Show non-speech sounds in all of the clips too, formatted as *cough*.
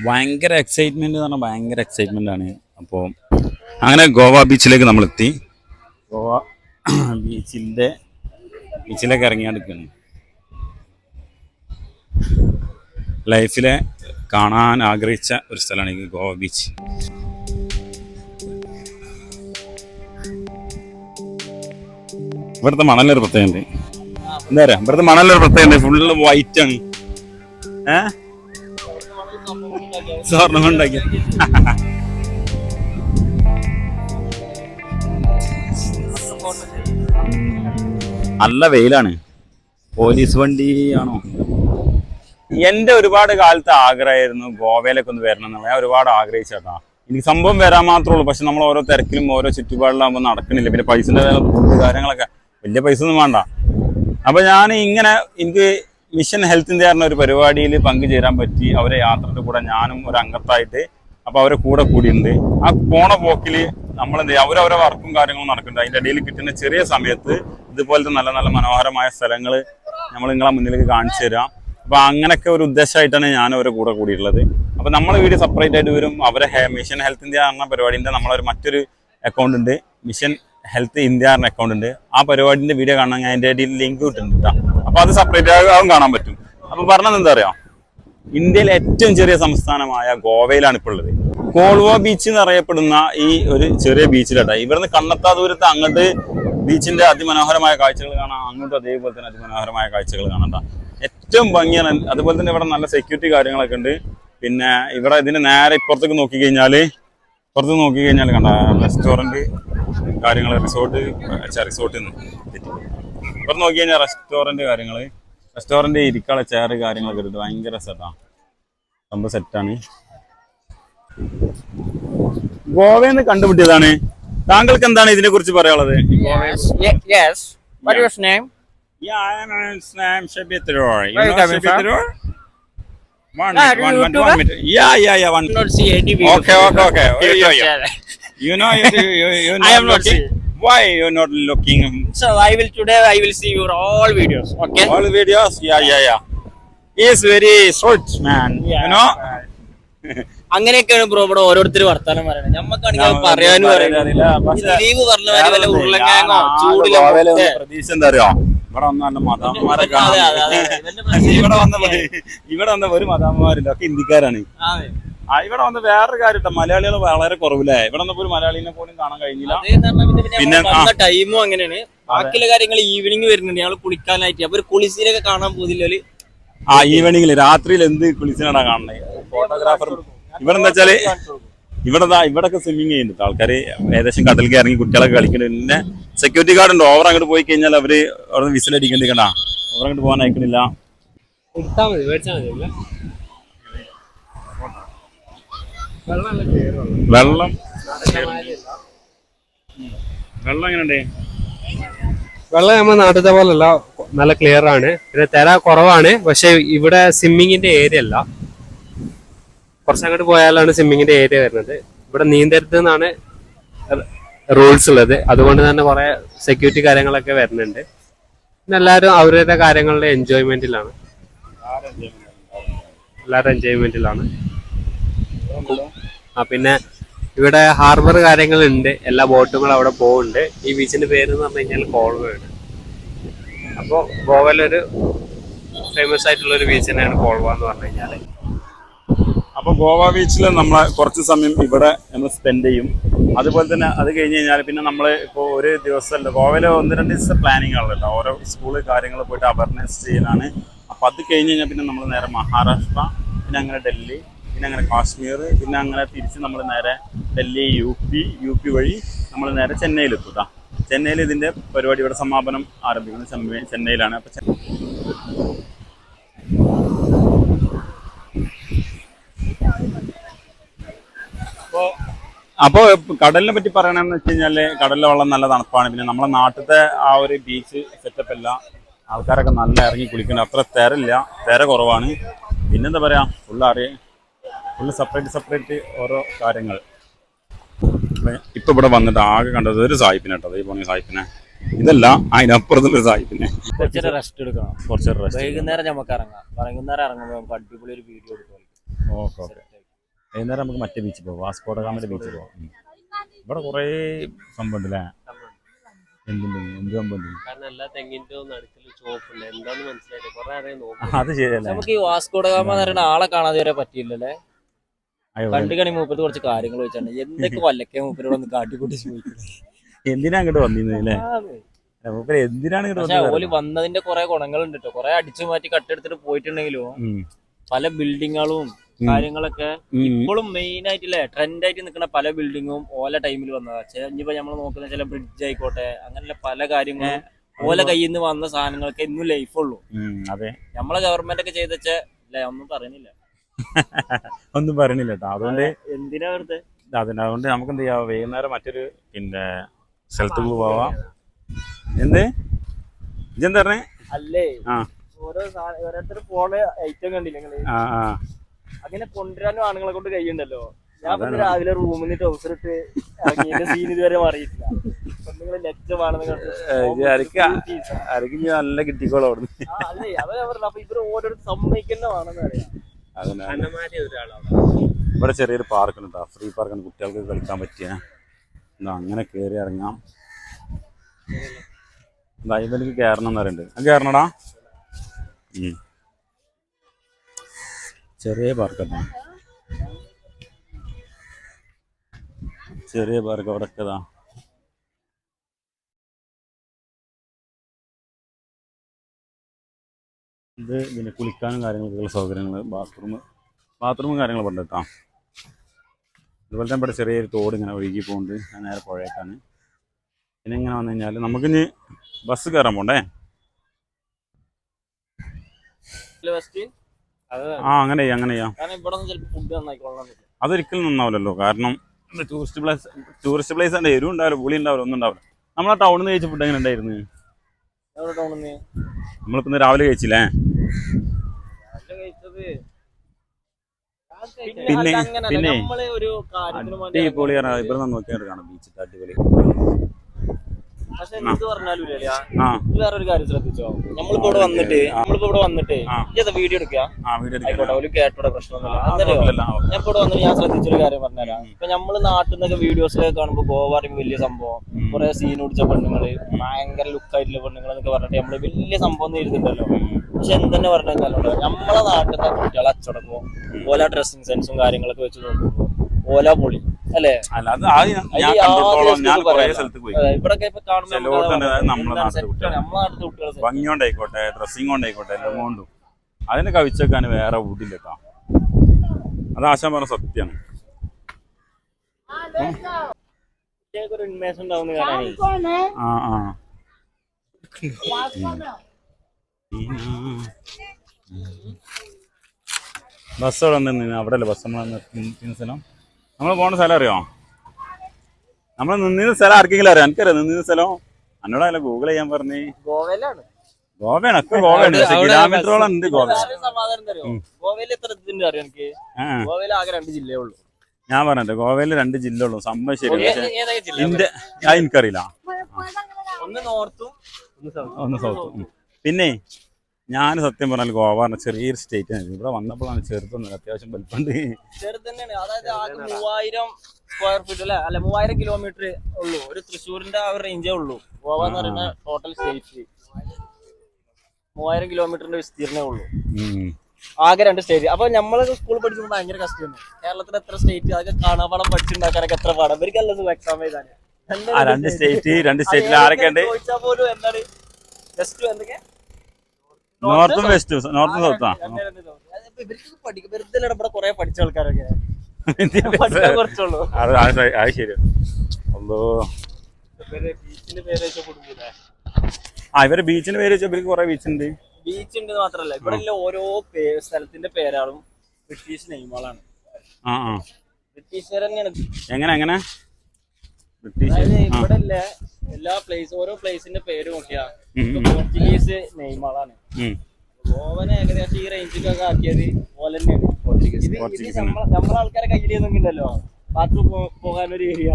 ഭയങ്കര എക്സൈറ്റ്മെന്റ് എന്ന് പറഞ്ഞാൽ ഭയങ്കര എക്സൈറ്റ്മെന്റ് ആണ്. അപ്പോൾ അങ്ങനെ ഗോവ ബീച്ചിലേക്ക് നമ്മൾ എത്തി ഗോവ *clears throat* ബീച്ചിന്റെ ബീച്ചിലേക്ക് ഇറങ്ങിയാണ്ടിരിക്കുകയാണ് ലൈഫിലെ കാണാൻ ആഗ്രഹിച്ച ഒരു സ്ഥലമാണ് ഈ ഗോവ ബീച്ച്. ഇവിടുത്തെ മണലൊരു പ്രത്യേകത എന്താ പറയാ? ഇവിടുത്തെ മണലൊരു പ്രത്യേകത ഫുള്ള് വൈറ്റ് ആണ്. ഏ? സ്വർണം ഉണ്ടാക്കിയ നല്ല വെയിലാണ്. പോലീസ് വണ്ടി ആണോ? എന്റെ ഒരുപാട് കാലത്ത് ആഗ്രഹമായിരുന്നു ഗോവയിലൊക്കെ ഒന്ന് വരണം എന്നുള്ള ഞാൻ ഒരുപാട് ആഗ്രഹിച്ചേട്ടാ എനിക്ക് സംഭവം വരാൻ മാത്രമേ ഉള്ളൂ. പക്ഷെ നമ്മൾ ഓരോ തിരക്കിലും ഓരോ ചുറ്റുപാടിലാകുമ്പോൾ നടക്കണില്ല പിന്നെ പൈസ കാര്യങ്ങളൊക്കെ. വലിയ പൈസ ഒന്നും വേണ്ട. അപ്പൊ ഞാൻ ഇങ്ങനെ എനിക്ക് മിഷൻ ഹെൽത്ത് ഇന്ത്യ പറഞ്ഞ ഒരു പരിപാടിയിൽ പങ്കുചേരാൻ പറ്റി. അവരെ യാത്രയുടെ കൂടെ ഞാനും ഒരു അംഗത്തായിട്ട് അപ്പോൾ അവരെ കൂടെ കൂടിയുണ്ട്. ആ പോണ പോക്കിൽ നമ്മളെന്ത് ചെയ്യുക അവരവരെ വർക്കും കാര്യങ്ങളും നടക്കുന്നുണ്ട്. അതിന്റെ ഇടയിൽ കിട്ടുന്ന ചെറിയ സമയത്ത് ഇതുപോലത്തെ നല്ല നല്ല മനോഹരമായ സ്ഥലങ്ങൾ നമ്മൾ നിങ്ങളെ മുന്നിലേക്ക് കാണിച്ചു തരാം. അപ്പൊ അങ്ങനെയൊക്കെ ഒരു ഉദ്ദേശമായിട്ടാണ് ഞാൻ അവരെ കൂടെ കൂടിയിട്ടുള്ളത്. അപ്പോൾ നമ്മൾ വീഡിയോ സെപ്പറേറ്റ് ആയിട്ട് വരും. അവരെ മിഷൻ ഹെൽത്ത് ഇന്ത്യ എന്ന പരിപാടിന്റെ നമ്മളൊരു മറ്റൊരു അക്കൗണ്ട് ഉണ്ട്. മിഷൻ ഹെൽത്ത് ഇന്ത്യ എന്ന അക്കൗണ്ട് ഉണ്ട്. ആ പരിപാടിന്റെ വീഡിയോ കാണാൻ ഞാൻ ഇടയിൽ ലിങ്ക് കിട്ടുന്നുണ്ട് കേട്ടോ അപ്പൊ അത് സെപ്പറേറ്റ് ആകും കാണാൻ പറ്റും. അപ്പൊ പറഞ്ഞത് എന്താ പറയാ ഇന്ത്യയിലെ ഏറ്റവും ചെറിയ സംസ്ഥാനമായ ഗോവയിലാണ് ഇപ്പോൾ ഉള്ളത്. കോൾവോ ബീച്ച് എന്ന് അറിയപ്പെടുന്ന ഈ ഒരു ചെറിയ ബീച്ചിലാട്ടാ ഇവിടുന്ന് കണ്ണത്താ ദൂരത്ത് അങ്ങോട്ട് ബീച്ചിന്റെ അതിമനോഹരമായ കാഴ്ചകൾ കാണാം. അങ്ങോട്ട് അതേപോലെ തന്നെ അതിമനോഹരമായ കാഴ്ചകൾ കാണണ്ട ഏറ്റവും ഭംഗിയാണ്. അതുപോലെ തന്നെ ഇവിടെ നല്ല സെക്യൂരിറ്റി കാര്യങ്ങളൊക്കെ ഉണ്ട്. പിന്നെ ഇവിടെ ഇതിന് നേരെ ഇപ്പുറത്തേക്ക് നോക്കി കഴിഞ്ഞാൽ പുറത്ത് നോക്കി കഴിഞ്ഞാൽ കണ്ട റെസ്റ്റോറന്റ് കാര്യങ്ങൾ റിസോർട്ട് റിസോർട്ടിൽ നിന്ന് പുറത്ത് നോക്കി കഴിഞ്ഞാൽ റെസ്റ്റോറന്റ് കാര്യങ്ങൾ റെസ്റ്റോറന്റ് ഇരിക്കാനുള്ള ചെയർ കാര്യങ്ങളൊക്കെ എടുത്ത് ഭയങ്കര സെറ്റാണ് സംഭവം സെറ്റാണ് ഗോവയെന്ന് കണ്ടുപിട്ടിയതാണ് താങ്കൾക്ക് എന്താണ് ഇതിനെ കുറിച്ച് പറയാനുള്ളത് Yes. Ye- yes. What is your name? Yeah, I'm, I'm Shabit Roy. You Where you know coming Shabit from? Roy? One Ah, minute, one, you one, one minute. Yeah, yeah, yeah, one. Not see any video. Okay, okay, okay. You Yeah, yeah. You know, you, you, you're I am not looking. Why you not looking So I will today I will see your all videos. Okay. all videos? Yeah, yeah, yeah. He is very short, man. Yeah. You know? അങ്ങനെയൊക്കെയാണ് bro ഇവിടെ ഓരോരുത്തർ വർത്താനം പറയണത് ഞമ്മക്കാണെങ്കിൽ പറയാനും അറിയില്ല. Leave പറഞ്ഞ വല്ല ഉരുളങ്ങാങ്ങോ ചൂടിലോ പ്രതീക്ഷ എന്താ അറിയോ ഇവിടെ വന്ന നല്ല ഇവിടെ വന്ന ഇവിടെ വന്ന ഒരു മതാമ്മമാരില്ല ഒക്കെ ഇന്ത്യക്കാരാണ്. ആ ഇവിടെ വന്ന വേറൊരു കാര്യം മലയാളികൾ വളരെ കുറവില്ലേ ഇവിടെ വന്നപ്പോ ഒരു മലയാളിനെ പോലും കാണാൻ കഴിഞ്ഞില്ല. പിന്നെ ടൈമും അങ്ങനെയാണ്. ബാക്കിയുള്ള കാര്യങ്ങൾ ഈവനിങ് വരുന്നുണ്ട്. ഞങ്ങൾ കുളിക്കാനായിട്ട്. അപ്പൊ ഒരു കുളിസീനൊക്കെ കാണാൻ പോകുന്നില്ല ആ ഈവനിങ്ങിൽ രാത്രിയിൽ എന്ത് കുളിച്ചിനാടാ കാണുന്നത്? ഫോട്ടോഗ്രാഫർ ഇവിടെ എന്താ വെച്ചാൽ ഇവിടെ ഇവിടെ ഒക്കെ സ്വിമ്മിങ് ചെയ്യുന്നുണ്ട്. ആൾക്കാർ ഏകദേശം കടലിൽ ഇറങ്ങി കുട്ടികളൊക്കെ കളിക്കുന്നുണ്ട് പിന്നെ സെക്യൂരിറ്റി ഗാർഡ് ഉണ്ട്. ഓവർ അങ്ങോട്ട് പോയി കഴിഞ്ഞാൽ അവർ അവിടെ വിസിൽ അടിക്കേണ്ടി കണ്ടാ. ഓവർ അങ്ങോട്ട് പോകാൻ അയക്കണില്ല. വെള്ളം വെള്ളം. വെള്ളം ഉം. വെള്ളം. എങ്ങനെയുണ്ട്? വെള്ളം നമ്മൾ നാട്ടിലത്തെ പോലല്ല നല്ല ക്ലിയർ ആണ്. പിന്നെ തിര കുറവാണ് പക്ഷെ ഇവിടെ സ്വിമ്മിങ്ങിന്റെ ഏരിയ അല്ല. കുറച്ചങ്ങോട്ട് പോയാലാണ് സ്വിമ്മിങ്ങിന്റെ ഏരിയ വരുന്നത്. ഇവിടെ നീന്തരുത് എന്നാണ് റൂൾസ് ഉള്ളത്. അതുകൊണ്ട് തന്നെ കുറെ സെക്യൂരിറ്റി കാര്യങ്ങളൊക്കെ വരുന്നുണ്ട്. പിന്നെ എല്ലാവരും അവരുടെ കാര്യങ്ങളുടെ എൻജോയ്മെന്റിലാണ് എല്ലാവരും എൻജോയ്മെന്റിലാണ് ആ പിന്നെ ഇവിടെ ഹാർബർ കാര്യങ്ങളുണ്ട്. എല്ലാ ബോട്ടുകളും അവിടെ പോകുന്നുണ്ട് ഈ ബീച്ചിന്റെ പേര് എന്ന് പറഞ്ഞു കഴിഞ്ഞാൽ കോൾവയാണ് അപ്പോൾ ഗോവയിലൊരു ഫേമസ് ആയിട്ടുള്ള ഒരു ബീച്ച് തന്നെയാണ് കോൾവ എന്ന് പറഞ്ഞു കഴിഞ്ഞാൽ അപ്പൊ ഗോവ ബീച്ചിൽ നമ്മൾ കുറച്ച് സമയം ഇവിടെ നമ്മൾ സ്പെൻഡ് ചെയ്യും. അതുപോലെ തന്നെ അത് കഴിഞ്ഞ് കഴിഞ്ഞാൽ പിന്നെ നമ്മൾ ഇപ്പോൾ ഒരു ദിവസമല്ല ഗോവയിൽ ഒന്ന് രണ്ട് ദിവസത്തെ ആണല്ലോ. ഓരോ സ്കൂൾ കാര്യങ്ങൾ പോയിട്ട് അവയർനെസ് ചെയ്യാനാണ്. അപ്പോൾ അത് കഴിഞ്ഞ് കഴിഞ്ഞാൽ പിന്നെ നമ്മൾ നേരെ മഹാരാഷ്ട്ര പിന്നെ അങ്ങനെ ഡൽഹി പിന്നെ അങ്ങനെ കാശ്മീർ പിന്നെ അങ്ങനെ തിരിച്ച് നമ്മൾ നേരെ Delhi U P U P വഴി നമ്മൾ നേരെ ചെന്നൈയിലെത്തുക. ചെന്നൈയിൽ ഇതിന്റെ പരിപാടിയുടെ സമാപനം ആരംഭിക്കുന്നത് ചെന്നൈ- ചെന്നൈയിലാണ്. അപ്പൊ അപ്പോൾ കടലിനെ പറ്റി പറയണമെന്ന് വെച്ച് കഴിഞ്ഞാൽ കടലിലെ വെള്ളം നല്ല തണുപ്പാണ്. പിന്നെ നമ്മളെ നാട്ടിലത്തെ ആ ഒരു ബീച്ച് സെറ്റപ്പ് അല്ല ആൾക്കാരൊക്കെ നല്ല ഇറങ്ങി കുളിക്കണം അത്ര തിരയില്ല. തിര കുറവാണ്. പിന്നെന്താ പറയാ ഫുള്ള് അറിയാം ഫുള്ള് സെപ്പറേറ്റ് സെപ്പറേറ്റ് ഓരോ കാര്യങ്ങൾ. ഇപ്പം ഇവിടെ വന്നിട്ട് ആകെ കണ്ടത് ഒരു സായിപ്പിനെ കേട്ടോ. ഈ പോണി സായിപ്പിനെ. ഇതല്ല അതിനപ്പുറത്തുള്ള കുറച്ചൊരു റെസ്റ്റ് എടുക്കണം. കുറച്ച് വൈകുന്നേരം നമുക്ക് ഇറങ്ങാം. വൈകുന്നേരം ഇറങ്ങുമ്പോൾ നമുക്ക് അടിപൊളി ഒരു വീഡിയോ എടുക്കാം ഓക്കെ ഓക്കെ. വൈകുന്നേരം നമുക്ക് മറ്റേ ബീച്ചിൽ പോകും വാസ്കോട ബീച്ചിൽ ഉം. ഇവിടെ കുറേ സംഭവം ഉണ്ടല്ലേ അത് ശരിയല്ലേ? നമുക്ക് ഈ എന്ന് പറയുന്ന ആളെ കാണാതെ വരെ പറ്റിയില്ലല്ലേ? അയ്യോ, കണ്ടു കണി മൂപ്പര് കുറച്ച് കാര്യങ്ങൾ വെച്ചാണ് എന്തൊക്കെ വല്ലക്കെ മൂപ്പരോട് ഒന്ന് കാട്ടിക്കൂട്ടി ചോദിക്കുന്നത് എന്തിനാ അങ്ങോട്ട് മൂപ്പര് എന്തിനാണ് ഇങ്ങോട്ട് ഓൽ വന്നത് വന്നതിന്റെ കുറെ ഗുണങ്ങളുണ്ട് കേട്ടോ കുറെ അടിച്ചു മാറ്റി കട്ടെടുത്തിട്ട് പോയിട്ടുണ്ടെങ്കിലും. പല ബിൽഡിങ്ങുകളും. കാര്യങ്ങളൊക്കെ. ഇപ്പോഴും മെയിൻ ആയിട്ടില്ലേ ട്രെൻഡ് ആയിട്ട് നിൽക്കുന്ന പല ബിൽഡിങ്ങും ഓല ടൈമിൽ വന്നതാ. ഇനിയിപ്പോ നമ്മൾ നോക്കുന്ന ചില ബ്രിഡ്ജ് ആയിക്കോട്ടെ അങ്ങനെയുള്ള പല കാര്യങ്ങളും ഓല കയ്യിൽ നിന്ന് വന്ന സാധനങ്ങൾക്ക് ഇന്നും ലൈഫ് ഉള്ളൂ. ഉം, അതെ. നമ്മളെ ഗവൺമെന്റ് ഒക്കെ ചെയ്ത അല്ലേ ഒന്നും പറയുന്നില്ല *laughs* ഒന്നും പറയുന്നില്ല കേട്ടോ അതുകൊണ്ട് എന്തിനാ വെറുതെ? അതിന് അതുകൊണ്ട് നമുക്ക് എന്ത് ചെയ്യാം? വൈകുന്നേരം മറ്റൊരു പിന്നെ സ്ഥലത്തേക്ക് പോവാം. എന്ത്? ഇജെന്താ പറഞ്ഞേ? അല്ലേ? ഓരോ ഓരോരുത്തർ പോണ ഐറ്റം കണ്ടില്ലേ ആ ആ. അങ്ങനെ കൊണ്ടുവരാനും ആണുങ്ങളെ കൊണ്ട് കഴിയുണ്ടല്ലോ ഞാൻ. പിന്നെ രാവിലെ റൂമിൽ നിന്ന് ടൗസർ ഇട്ട് സീൻ ഇതുവരെ മാറിയിട്ടില്ല. ഇനി നല്ല കിട്ടിക്കോളൂ അവിടുന്ന്. അല്ലേ അപ്പൊ ഇവർ സമ്മതിക്കുന്നതാണെന്ന് അറിയാം. ഇവിടെ ചെറിയൊരു പാർക്ക് ഉണ്ട് ഫ്രീ പാർക്കാണ് കുട്ടികൾക്ക് കളിക്കാൻ പറ്റിയ. അങ്ങനെ കയറി ഇറങ്ങാം. ദൈവലിക്ക് കയറണം എന്ന് പറയുന്നുണ്ട്. കയറണടാ ചെറിയ പാർക്കല്ല? ചെറിയ പാർക്ക് അവിടെ ഒക്കെതാ ഇത് പിന്നെ കുളിക്കാനും കാര്യങ്ങൾക്കുള്ള സൗകര്യങ്ങൾ ബാത്റൂം ബാത്റൂമും കാര്യങ്ങളും ഉണ്ട് കേട്ടോ. അതുപോലെ തന്നെ ഇവിടെ ചെറിയൊരു തോട് ഇങ്ങനെ ഒഴുകി പോകുന്നുണ്ട് ഞാൻ നേരെ പുഴയേക്കാണ് പിന്നെ ഇങ്ങനെ വന്നു കഴിഞ്ഞാൽ നമുക്കിനി ബസ് കയറാൻ പോണ്ടേ? ആ അങ്ങനെ ചെയ്യാം അങ്ങനെ ചെയ്യാം അതൊരിക്കലും നന്നാവില്ലല്ലോ. കാരണം ടൂറിസ്റ്റ് പ്ലേസ് ടൂറിസ്റ്റ് പ്ലേസ് ഉണ്ട് എരിവ് ഉണ്ടാവില്ല പുളി ഉണ്ടാവില്ല ഒന്നും ഉണ്ടാവില്ല. നമ്മളെ ടൗണിൽ നിന്ന് കഴിച്ച ഫുഡ് എങ്ങനെ ഉണ്ടായിരുന്നു? നമ്മളിപ്പോ രാവിലെ കഴിച്ചില്ലേ? പിന്നെ-. പിന്നെ അടിപൊളിയാണ് ഇവിടെ നോക്കിയാണ് കാണാം ബീച്ചിൽ അടിപൊളി. പക്ഷെ എന്ത് പറഞ്ഞാലും ഇല്ലേ ആ. ഇത് വേറൊരു കാര്യം ശ്രദ്ധിച്ചോ? നമ്മളിപ്പോ ഇവിടെ വന്നിട്ട് നമ്മളിപ്പോ ഇവിടെ വന്നിട്ട് വീഡിയോ എടുക്കുക? ആയിക്കോട്ടെ ഒരു കേട്ടോടെ പ്രശ്നമൊന്നുമില്ല. ഞാൻ ഇവിടെ വന്നിട്ട് ഞാൻ ശ്രദ്ധിച്ചൊരു കാര്യം പറഞ്ഞുതരാം. ഇപ്പൊ നമ്മൾ നാട്ടിൽ നിന്നൊക്കെ വീഡിയോസിലൊക്കെ കാണുമ്പോ ഗോവ വലിയ സംഭവം. കുറെ സീൻ പിടിച്ച പെണ്ണുങ്ങൾ ഭയങ്കര ലുക്കായിട്ടുള്ള പെണ്ണുങ്ങൾ എന്നൊക്കെ പറഞ്ഞിട്ട് നമ്മൾ വലിയ സംഭവം ഇരുന്നുണ്ടല്ലോ പക്ഷെ എന്തെന്നെ പറഞ്ഞു കഴിഞ്ഞാലുണ്ടോ നമ്മളെ നാട്ടിൽ നിന്ന് കുട്ടികളെ അച്ചടക്കവും ഓല ഡ്രസ്സിങ് സെൻസും കാര്യങ്ങളൊക്കെ വെച്ച് നോക്കുമ്പോ ഓല പൊളി. അല്ലേ അല്ല അത് ആ ഞാൻ കണ്ടിടത്തോളം ഞാൻ കുറേ സ്ഥലത്ത് പോയി. നമ്മളെ. നമ്മളെ ഭംഗി കൊണ്ടായിക്കോട്ടെ ഡ്രസ്സിങ് കൊണ്ടായിക്കോട്ടെ എല്ലാം കൊണ്ടും അതിനെ കവിച്ചേക്കാൻ വേറെ വീട്ടില്ല കേട്ടോ അത് ആശാൻ പറഞ്ഞ സത്യമാണ് ആ ആ ബസ് അവിടെ നിന്ന് അവിടെ അല്ലേ ബസ് നിന്ന സ്ഥലം നമ്മൾ പോണ സ്ഥലം അറിയോ? നമ്മൾ നിന്നിരുന്ന സ്ഥലം ആർക്കെങ്കിലും അറിയാം? എനിക്കറിയാം നിന്നിരുന്ന സ്ഥലം. എന്നോടല്ല ഗൂഗിൾ ചെയ്യാൻ പറഞ്ഞ്. ഗോവയിലാണ്. ഗോവയാണ് ഒക്കെ ഗോവയാണ്. പക്ഷെ കിലോമീറ്ററോളം ഉണ്ട് ഗോവ. ഗോവയിൽ എത്ര അറിയാം എനിക്ക്? ഗോവയിൽ ആകെ രണ്ട് ജില്ലയേ ഉള്ളൂ. ഞാൻ പറഞ്ഞത് ഗോവയിൽ രണ്ട് ജില്ല ഉള്ളൂ. സംഭവം ശരി എനിക്കറിയില്ല. ഒന്ന് നോർത്തും ഒന്ന് സൗത്തും. പിന്നെ ഞാൻ സത്യം പറഞ്ഞാൽ ഗോവ പറഞ്ഞ ചെറിയൊരു സ്റ്റേറ്റ് ആണ് ഇവിടെ വന്നപ്പോഴാണ് ചെറുതൊന്നും അത്യാവശ്യം വലുപ്പമുണ്ട്. ചെറുത് തന്നെയാണ് അതായത് ആകെ മൂവായിരം സ്ക്വയർ ഫീറ്റ് അല്ലെ? അല്ല മൂവായിരം കിലോമീറ്റർ ഉള്ളൂ. ഒരു തൃശ്ശൂരിന്റെ ആ ഒരു റേഞ്ചേ ഉള്ളൂ. ഗോവ എന്ന് പറയുന്ന ടോട്ടൽ സ്റ്റേറ്റ് മൂവായിരം കിലോമീറ്ററിന്റെ വിസ്തീർണേ ഉള്ളൂ. ആകെ രണ്ട് സ്റ്റേറ്റ് അപ്പൊ നമ്മളൊക്കെ സ്കൂളിൽ പഠിച്ചപ്പോൾ ഭയങ്കര കഷ്ടമാണ് കേരളത്തിൽ എത്ര സ്റ്റേറ്റ് അതൊക്കെ കാണാപാടം പഠിച്ചുണ്ടാക്കാനൊക്കെ എത്ര പാടം. ഇവർക്കല്ല എക്സാം എഴുതാൻ രണ്ട് സ്റ്റേറ്റ് രണ്ട് സ്റ്റേറ്റിൽ ആരൊക്കെ ഉണ്ട് ജസ്റ്റ് എന്തൊക്കെ? നോർത്തും വെസ്റ്റും നോർത്തും സൗത്താ ഇവർക്ക് പഠിക്കും വെറുതെ അല്ലടാ ഇവിടെ കുറെ പഠിച്ച ആൾക്കാരൊക്കെ. അത് ശരി- അല്ലോ ആ ഇവർ ബീച്ചിന് പേര് വെച്ചാൽ ഇവർക്ക് കുറെ ബീച്ച് ഉണ്ട്. ബീച്ച് ഉണ്ട് മാത്രല്ല ഇവിടെ ഓരോ സ്ഥലത്തിന്റെ പേരാളും ബ്രിട്ടീഷ് നെയ്മാളാണ്. ബ്രിട്ടീഷുകാർ തന്നെയാണ്. എങ്ങനെ എങ്ങനെ? ബ്രിട്ടീഷ്. ഇവിടെ എല്ലാ പ്ലേസ് ഓരോ പ്ലേസിന്റെ പേര് നോക്കിയാ. പോർച്ചുഗീസ് നെയ്മാളാണ് ഉം. ഗോവനെ ഏകദേശം ഈ റേഞ്ചിലൊക്കെ ആക്കിയത് പോലെ തന്നെയാണ്. നമ്മളെ ആൾക്കാരെ കയ്യിൽ ഉണ്ടല്ലോ ബാത്റൂം പോകാൻ ഒരു ഏരിയ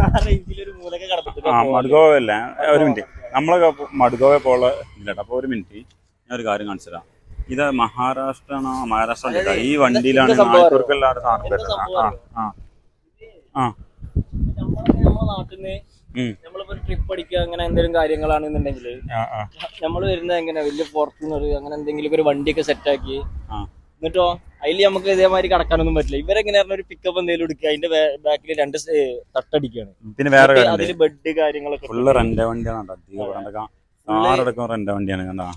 ആ റേഞ്ചിൽ ഒരു മൂലൊക്കെ കടത്തിട്ട് മഡ്ഗോവ അല്ല ഒരു മിനിറ്റ് നമ്മളൊക്കെ മഡ്ഗോവ പോലുള്ള ഇല്ലട്ടോ. അപ്പോൾ ഒരു മിനിറ്റ് ഞാൻ ഒരു കാര്യം കാണിച്ചു തരാം ഇത് മഹാരാഷ്ട്ര ആണോ മഹാരാഷ്ട്ര. ഈ വണ്ടിയിലാണ് നാട്ടിൽ നിന്ന്. നമ്മളിപ്പോ ട്രിപ്പ് അടിക്കുക അങ്ങനെ എന്തെങ്കിലും കാര്യങ്ങളാണെന്നുണ്ടെങ്കിൽ നമ്മൾ വരുന്നത് എങ്ങനെ വലിയ പുറത്തുനിന്ന് ഒരു അങ്ങനെ എന്തെങ്കിലും ഒരു വണ്ടിയൊക്കെ സെറ്റ് ആക്കി. ആ. എന്നിട്ടോ? അതിൽ നമുക്ക് ഇതേമാതിരി കടക്കാനൊന്നും പറ്റില്ല. ഇവരെങ്ങനെ പറഞ്ഞ ഒരു പിക്കപ്പ് എന്തെങ്കിലും എടുക്കുക അതിന്റെ ബാക്കിൽ രണ്ട് തട്ടടിക്കാണ് തട്ടടിക്കുകയാണ്. പിന്നെ വേറെ അതിൽ ബെഡ് കാര്യങ്ങളൊക്കെ ഫുള്ള് റെന്റ് വണ്ടിയാണ് റെന്റ് വണ്ടിയാണ് കണ്ടോ?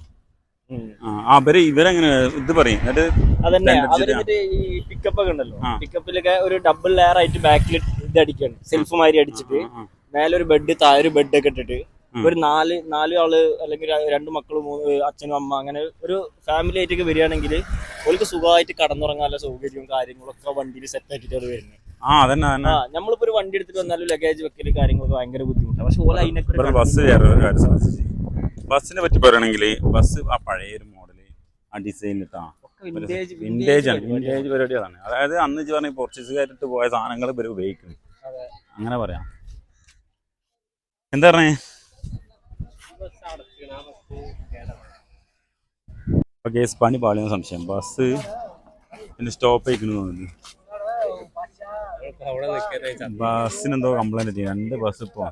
അവർ ഇവരെങ്ങനെ ഇത് പറയും. എന്നിട്ട് അതന്നെ അവർ ഈ പിക്കപ്പ് ഒക്കെ ഉണ്ടല്ലോ. പിക്കപ്പിലൊക്കെ ഒരു ഡബിൾ ലെയർ ആയിട്ട് ബാക്കിൽ ഇത് അടിക്കാണ് സെൽഫ് മാതിരി അടിച്ചിട്ട്. മേലെ ഒരു ബെഡ് താഴെ ഒരു ബെഡ് ഒക്കെ ഇട്ടിട്ട് ഒരു നാല് നാല് ആൾ അല്ലെങ്കിൽ രണ്ട് മക്കളും മൂന്ന് അച്ഛനും അമ്മ അങ്ങനെ ഒരു ഫാമിലി ആയിട്ടൊക്കെ വരികയാണെങ്കിൽ അവർക്ക് സുഖമായിട്ട് കടന്നുറങ്ങാനുള്ള സൗകര്യവും കാര്യങ്ങളൊക്കെ വണ്ടിയിൽ സെറ്റ് ആക്കിയിട്ട് വരുന്നത്. ആ അതന്നെ ആ അതന്നെ നമ്മളിപ്പോ ഒരു വണ്ടി എടുത്തിട്ട് വന്നാലും ലഗേജ് വെക്കൽ കാര്യങ്ങളൊക്കെ ഭയങ്കര ബുദ്ധിമുട്ടാണ് പക്ഷെ ഓല അതിനൊക്കെ ബസ് ബസ്സിനെ പറ്റി പറയുകയാണെങ്കിൽ ബസ് ആ പഴയ ഒരു മോഡൽ ആ ഡിസൈൻ ഇട്ടാ. വിന്റേജ് വിന്റേജ് ആണ് വിന്റേജ് പരിപാടി അതാണ് അതായത് അന്ന് പറഞ്ഞ പോർച്ചുഗീസുകാരിട്ട് പോയ സാധനങ്ങൾ ഇവർ ഉപയോഗിക്കുന്നു. അങ്ങനെ പറയാം. എന്താ പറഞ്ഞേ? കേസ് പണി പാളിയ സംശയം. ബസ് പിന്നെ സ്റ്റോപ്പ് ആയിക്കുന്നു തോന്നുന്നു. ബസ്സിനെന്തോ കംപ്ലൈന്റ് കംപ്ലൈന്റ് എത്തി രണ്ട് ബസ് ഇപ്പോ.